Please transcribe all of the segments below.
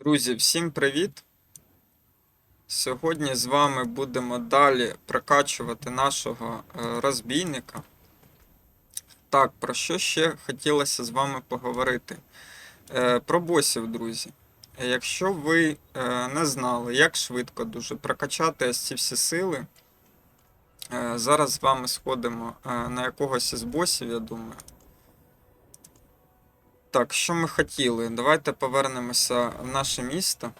Друзі, всім привіт! Сьогодні з вами будемо далі прокачувати нашого е, розбійника. Так, про що ще хотілося з вами поговорити? Е, Про босів, друзі. Якщо ви е, не знали, як швидко дуже прокачати ось ці всі сили, зараз з вами сходимо на якогось із босів, я думаю. Так, що ми хотіли? Давайте повернемося в наше місто.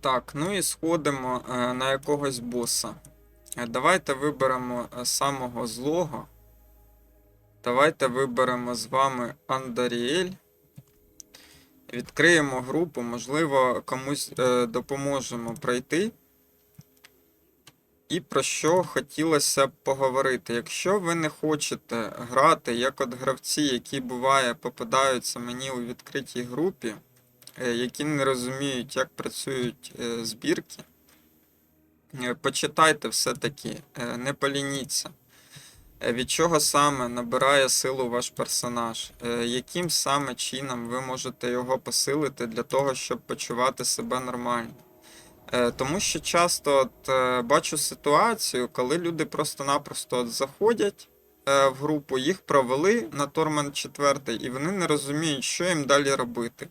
Так? Ну і сходимо е, на якогось боса. Е, Давайте виберемо е, самого злого. Давайте виберемо з вами Андаріель. Відкриємо групу, можливо, комусь е, допоможемо пройти. І про що хотілося б поговорити. Якщо ви не хочете грати, як от гравці, які буває попадаються мені у відкритій групі, е, які не розуміють, як працюють е, збірки, е, почитайте все-таки, е, не полініться. Е, Від чого саме набирає силу ваш персонаж? Е, Яким саме чином ви можете його посилити для того, щоб почувати себе нормально? Е, Тому що часто от, бачу ситуацію, коли люди просто-напросто заходять в групу, їх провели на Тормент 4, і вони не розуміють, що їм далі робити.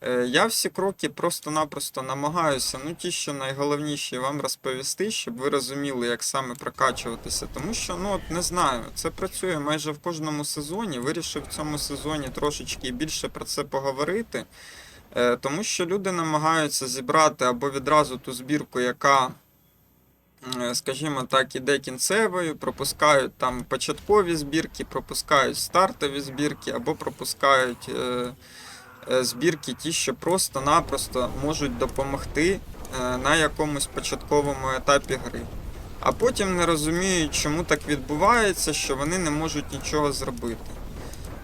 Е, Я всі кроки просто-напросто намагаюся, ну ті, що найголовніші, вам розповісти, щоб ви розуміли, як саме прокачуватися. Тому що, ну от не знаю, це працює майже в кожному сезоні. Вирішив в цьому сезоні трошечки більше про це поговорити. Е, Тому що люди намагаються зібрати або відразу ту збірку, яка, е, скажімо так, іде кінцевою, пропускають там початкові збірки, пропускають стартові збірки, або пропускають збірки, ті, що просто-напросто можуть допомогти е, на якомусь початковому етапі гри. А потім не розуміють, чому так відбувається, що вони не можуть нічого зробити.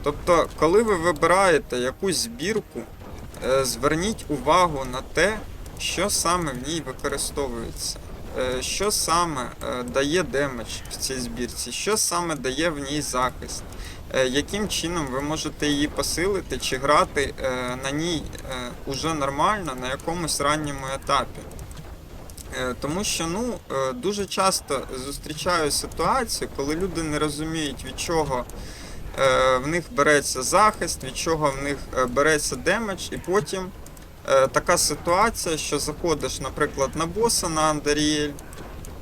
Тобто, коли ви вибираєте якусь збірку, Е, Зверніть увагу на те, що саме в ній використовується, Е, що саме е, дає демедж в цій збірці, що саме дає в ній захист, Е, яким чином ви можете її посилити чи грати е, на ній е, уже нормально на якомусь ранньому етапі. Е, Тому що ну, е, дуже часто зустрічаю ситуацію, коли люди не розуміють, від чого е, в них береться захист, від чого в них е, береться демедж, і потім е, така ситуація, що заходиш, наприклад, на боса на Андаріель,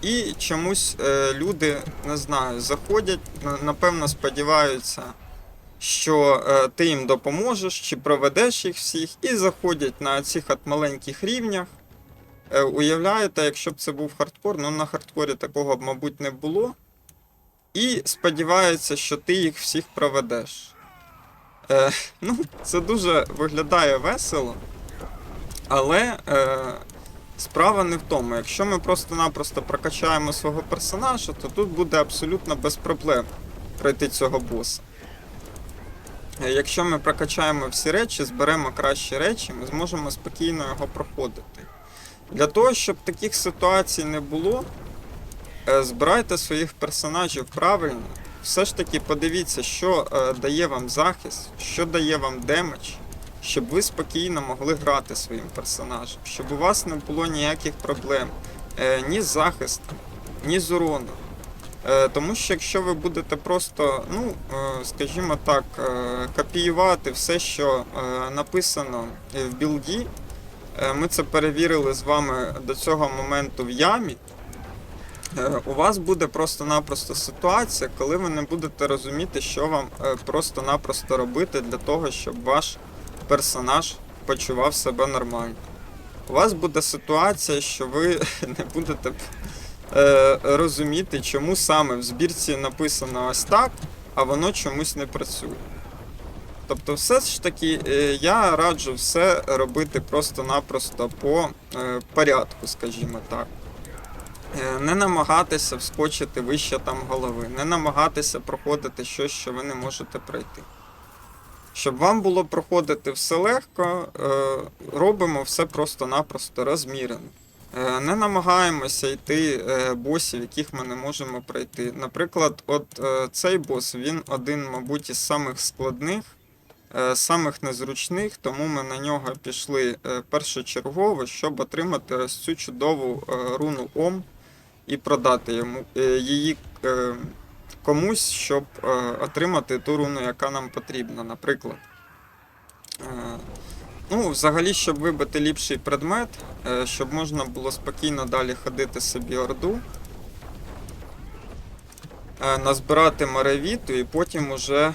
і чомусь е, люди, не знаю, заходять, напевно, сподіваються, що е, ти їм допоможеш чи проведеш їх всіх, і заходять на цих от маленьких рівнях. Е, Уявляєте, якщо б це був хардкор, ну на хардкорі такого б, мабуть, не було. І сподіваються, що ти їх всіх проведеш. Е, ну, це дуже виглядає весело. Але е, справа не в тому. Якщо ми просто-напросто прокачаємо свого персонажа, то тут буде абсолютно без проблем пройти цього боса. Якщо ми прокачаємо всі речі, зберемо кращі речі, ми зможемо спокійно його проходити. Для того, щоб таких ситуацій не було, е, збирайте своїх персонажів правильно. Все ж таки подивіться, що е, дає вам захист, що дає вам демедж, щоб ви спокійно могли грати своїм персонажем, щоб у вас не було ніяких проблем е, ні з захистом, ні з уроном. Е, Тому що якщо ви будете просто, ну, е, скажімо так, копіювати все, що написано в білді, ми це перевірили з вами до цього моменту в ямі. У вас буде просто-напросто ситуація, коли ви не будете розуміти, що вам просто-напросто робити для того, щоб ваш персонаж почував себе нормально. У вас буде ситуація, що ви не будете е, розуміти, чому саме в збірці написано ось так, а воно чомусь не працює. Тобто, все ж таки, е, я раджу все робити просто-напросто по е, порядку, скажімо так. Е, Не намагатися вскочити вище там голови, не намагатися проходити щось, що ви не можете пройти. Щоб вам було проходити все легко, е, робимо все просто-напросто розмірено. Е, Не намагаємося йти е, босів, яких ми не можемо пройти. Наприклад, от цей бос, він один, мабуть, із самих складних, самих незручних, тому ми на нього пішли першочергово, щоб отримати ось цю чудову руну Ом і продати йому її комусь, щоб е, отримати ту руну, яка нам потрібна, наприклад. Е, Ну, взагалі, щоб вибити ліпший предмет, е, щоб можна було спокійно далі ходити собі орду, назбирати маревіту і потім уже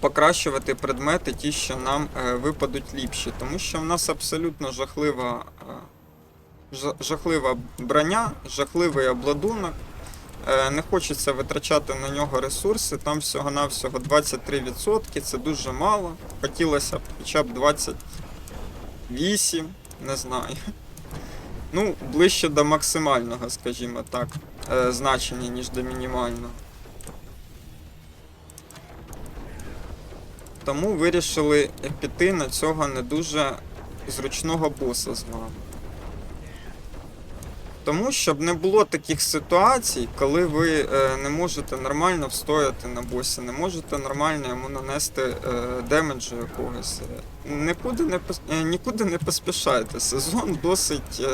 покращувати предмети, ті, що нам випадуть ліпші. Тому що в нас абсолютно жахлива, жахлива броня, жахливий обладунок. Е, Не хочеться витрачати на нього ресурси, там всього-навсього 23%, це дуже мало. Хотілося б хоча б 28, не знаю. Ну, ближче до максимального, скажімо так, е, значення, ніж до мінімального. Тому вирішили піти на цього не дуже зручного боса з вами. Тому щоб не було таких ситуацій, коли ви е, не можете нормально встояти на босі, не можете нормально йому нанести е, демеджу якогось. Нікуди не, е, нікуди не поспішайте. Сезон досить,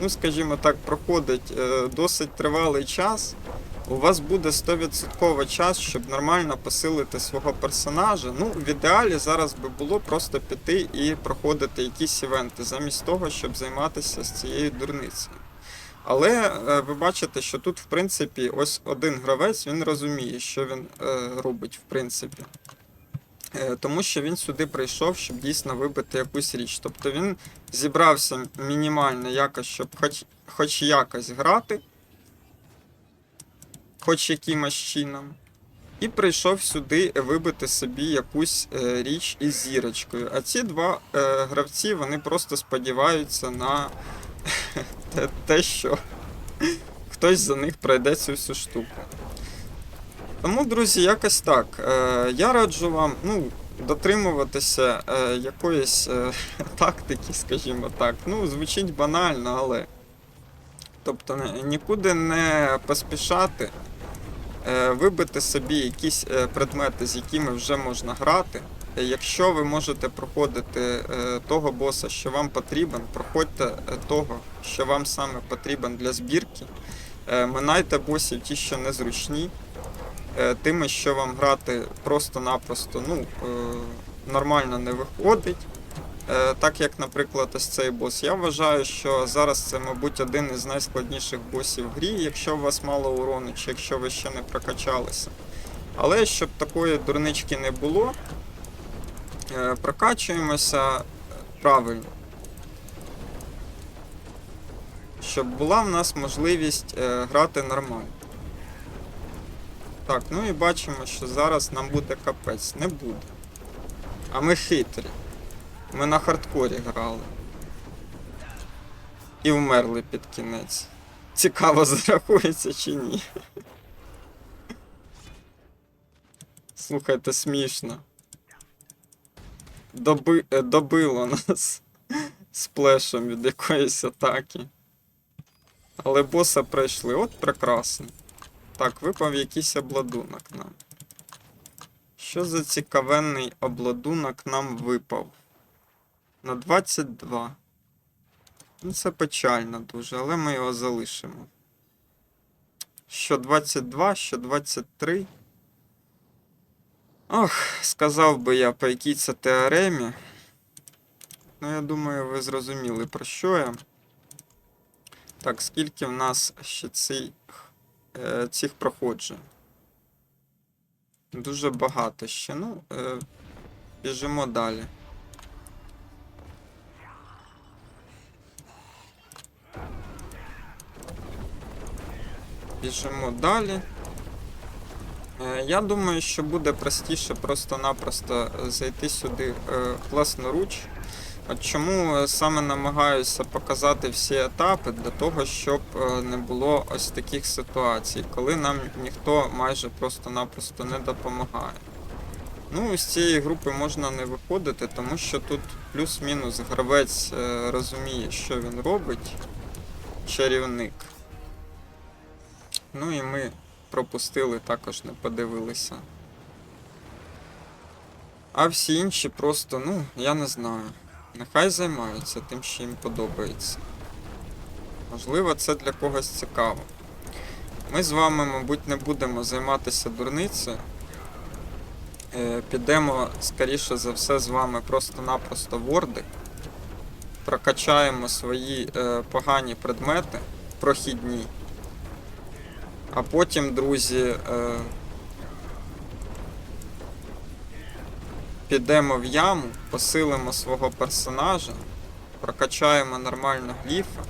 ну скажімо так, проходить досить тривалий час. У вас буде 100% час, щоб нормально посилити свого персонажа. Ну, в ідеалі зараз би було просто піти і проходити якісь івенти, замість того, щоб займатися з цією дурницею. Але е, ви бачите, що тут, в принципі, ось один гравець він розуміє, що він е, робить, в принципі. Е, тому що він сюди прийшов, щоб дійсно вибити якусь річ. Тобто він зібрався мінімально якось, щоб хоч, хоч якось грати, хоч якимось чином. І прийшов сюди вибити собі якусь річ із зірочкою. А ці два гравці вони просто сподіваються на те, те, що хтось за них пройде цю всю штуку. Тому, друзі, якось так. Е, я раджу вам ну, дотримуватися е, якоїсь е, тактики, скажімо так. Ну, звучить банально, але. Тобто нікуди не поспішати, е, вибити собі якісь е, предмети, з якими вже можна грати. Якщо ви можете проходити е, того боса, що вам потрібен, проходьте е, того, що вам саме потрібен для збірки. Е, Минайте босів ті, що незручні, тими, що вам грати просто-напросто ну, нормально не виходить. Так як, наприклад, ось цей бос. Я вважаю, що зараз це, мабуть, один із найскладніших босів в грі, якщо у вас мало урону, чи якщо ви ще не прокачалися. Але щоб такої дурнички не було, прокачуємося правильно. Щоб була в нас можливість е, грати нормально. Так, ну і бачимо, що зараз нам буде капець. Не буде. А ми хитрі. Ми на хардкорі грали. І вмерли під кінець. Цікаво, зарахується чи ні. Слухайте, смішно. Доби... е, Добило нас сплешем від якоїсь атаки. Але боса пройшли. От прекрасно. Так, випав якийсь обладунок нам. Що за цікавенний обладунок нам випав? На 22. Ну, це печально дуже, але ми його залишимо. Що 22, що 23. Ох, сказав би я, по якій це теоремі. Ну, я думаю, ви зрозуміли, про що я. Так, скільки в нас ще цих, е, цих проходжень? Дуже багато ще. Ну, е, біжимо далі. Біжимо далі. Е, Я думаю, що буде простіше просто-напросто зайти сюди е, власноруч. От чому е, саме намагаюся показати всі етапи для того, щоб не було ось таких ситуацій, коли нам ніхто майже просто-напросто не допомагає. Ну, з цієї групи можна не виходити, тому що тут плюс-мінус гравець розуміє, що він робить. Чарівник. Ну і ми пропустили, також не подивилися. А всі інші просто, ну, я не знаю. Нехай займаються тим, що їм подобається. Можливо, це для когось цікаво. Ми з вами, мабуть, не будемо займатися дурницею. Е, Підемо, скоріше за все, з вами просто-напросто в орди. Прокачаємо свої е, погані предмети, прохідні. А потім, друзі, е, підемо в яму, посилимо свого персонажа, прокачаємо нормально гліфа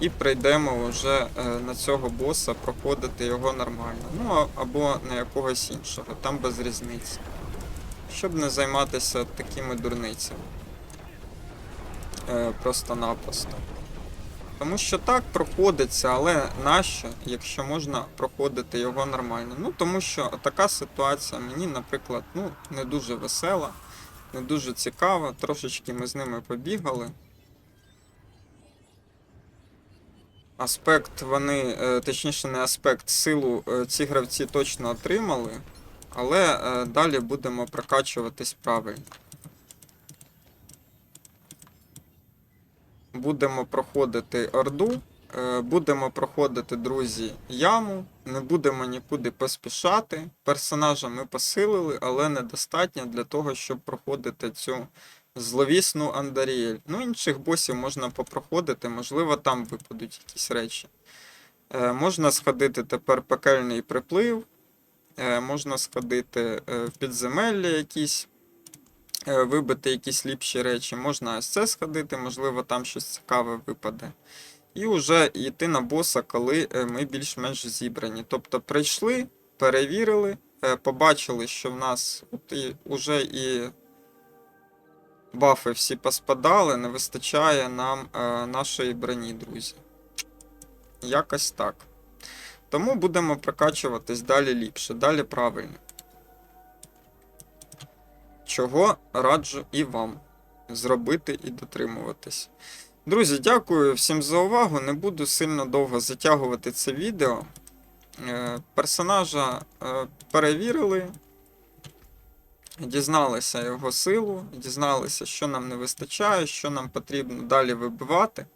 і прийдемо вже е, на цього боса проходити його нормально. Ну або на якогось іншого, там без різниці. Щоб не займатися такими дурницями. Е, Просто-напросто. Тому що так проходиться, але нащо, якщо можна проходити його нормально? Ну тому що така ситуація мені, наприклад, ну, не дуже весела, не дуже цікава. Трошечки ми з ними побігали. Аспект вони, е, точніше, не аспект, силу е, ці гравці точно отримали, але е, далі будемо прокачуватись правильно. Будемо проходити орду, е, будемо проходити, друзі, яму, не будемо нікуди поспішати. Персонажа ми посилили, але недостатньо для того, щоб проходити цю зловісну Андаріель. Ну, інших босів можна попроходити, можливо, там випадуть якісь речі. Е, можна сходити тепер пекельний приплив, е, можна сходити в підземелля якісь, вибити якісь ліпші речі, можна ось це сходити, можливо, там щось цікаве випаде. І вже йти на боса, коли е, ми більш-менш зібрані. Тобто прийшли, перевірили, е, побачили, що в нас от і, бафи всі поспадали, не вистачає нам е, нашої броні, друзі. Якось так. Тому будемо прокачуватись далі ліпше, далі правильно. Чого раджу і вам зробити і дотримуватись. Друзі, дякую всім за увагу. Не буду сильно довго затягувати це відео. Е, Персонажа е, перевірили, дізналися його силу, дізналися, що нам не вистачає, що нам потрібно далі вибивати.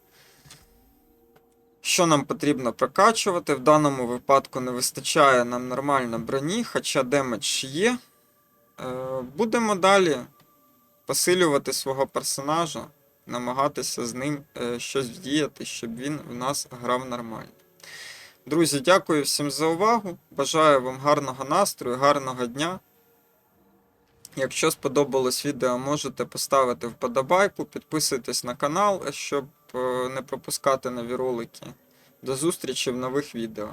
Що нам потрібно прокачувати. В даному випадку не вистачає нам нормально броні, хоча демедж є. Е, Будемо далі посилювати свого персонажа, намагатися з ним е, щось вдіяти, щоб він в нас грав нормально. Друзі, дякую всім за увагу. Бажаю вам гарного настрою, гарного дня. Якщо сподобалось відео, можете поставити вподобайку, підписуйтесь на канал, щоб е, не пропускати нові ролики. До зустрічі в нових відео.